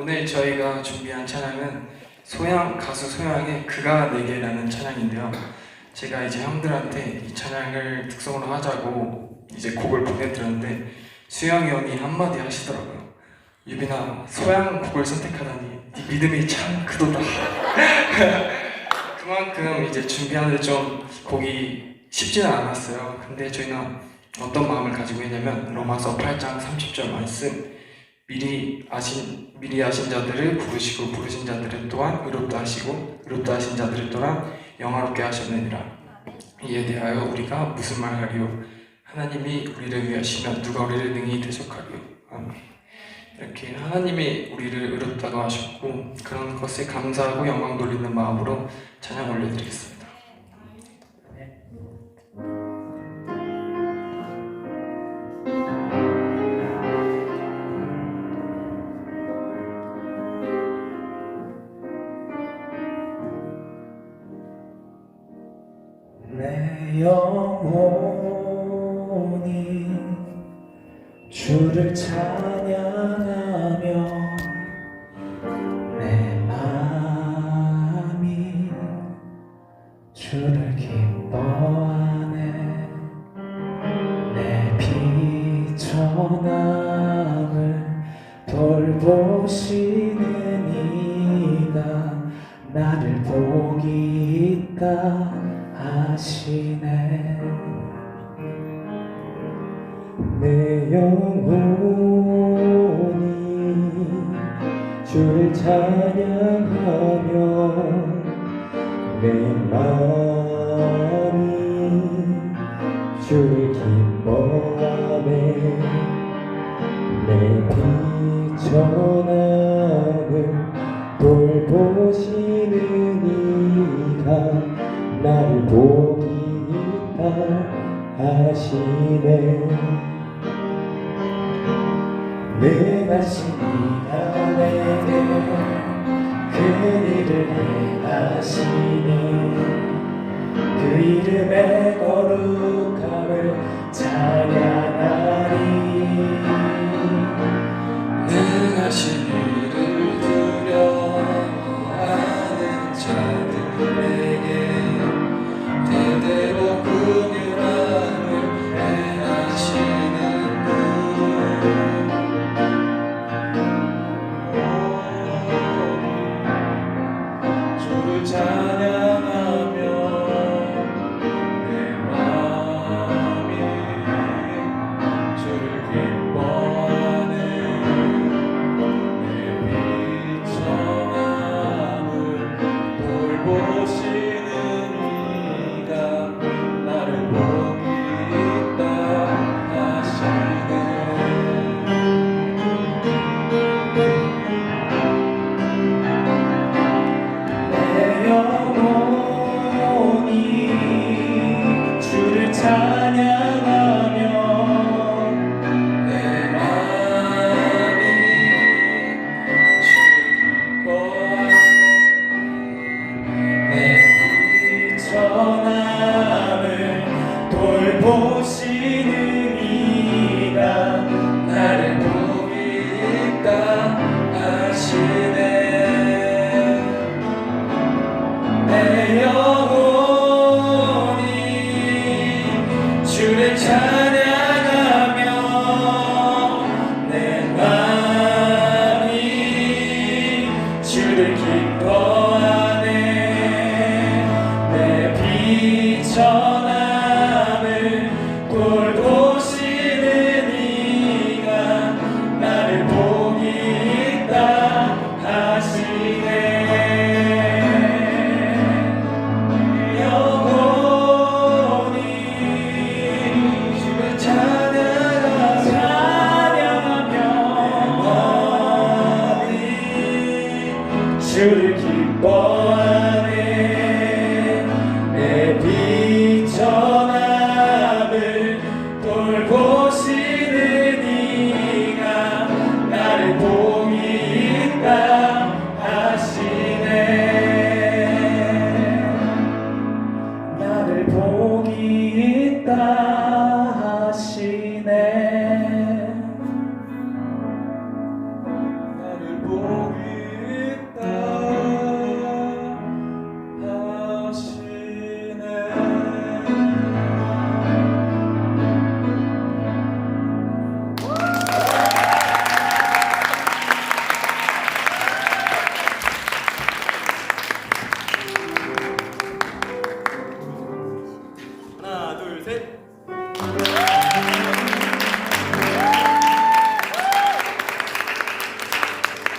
오늘 저희가 준비한 찬양은 소양 가수 소양의 그가 내게라는 찬양인데요. 제가 이제 형들한테 이 찬양을 특성으로 하자고 이제 곡을 보내드렸는데 수영이 형이 한마디 하시더라고요. 유빈아 소양 곡을 선택하다니 네 믿음이 참 크도다. 그만큼 이제 준비하는데 좀 곡이 쉽지는 않았어요. 근데 저희는 어떤 마음을 가지고 있냐면 로마서 8장 30절 말씀 미리 아신 미리 아신 자들을 부르시고 부르신 자들을 또한 의롭다 하시고 의롭다 하신 자들을 또한 영화롭게 하셨느니라. 이에 대하여 우리가 무슨 말하리요? 하나님이 우리를 위하시면 누가 우리를 능히 대적하리요? 이렇게 하나님이 우리를 의롭다고 하셨고 그런 것에 감사하고 영광 돌리는 마음으로 찬양 올려드리겠습니다. 영혼이 주를 찬양하며 내 마음이 주를 기뻐하네. 내 비천함을 돌보시는 이가 나를 복이 있다 하시네. 내 영혼이 주를 찬양하며 내 마음이 주를 기뻐하네 내 비천함 하시네 능하신 이가 내게 그 일을 행하시니 그 이름의 거룩함을 찬양하리. 능하신 이를 두려워하는 자들에 돌보시는 주를 기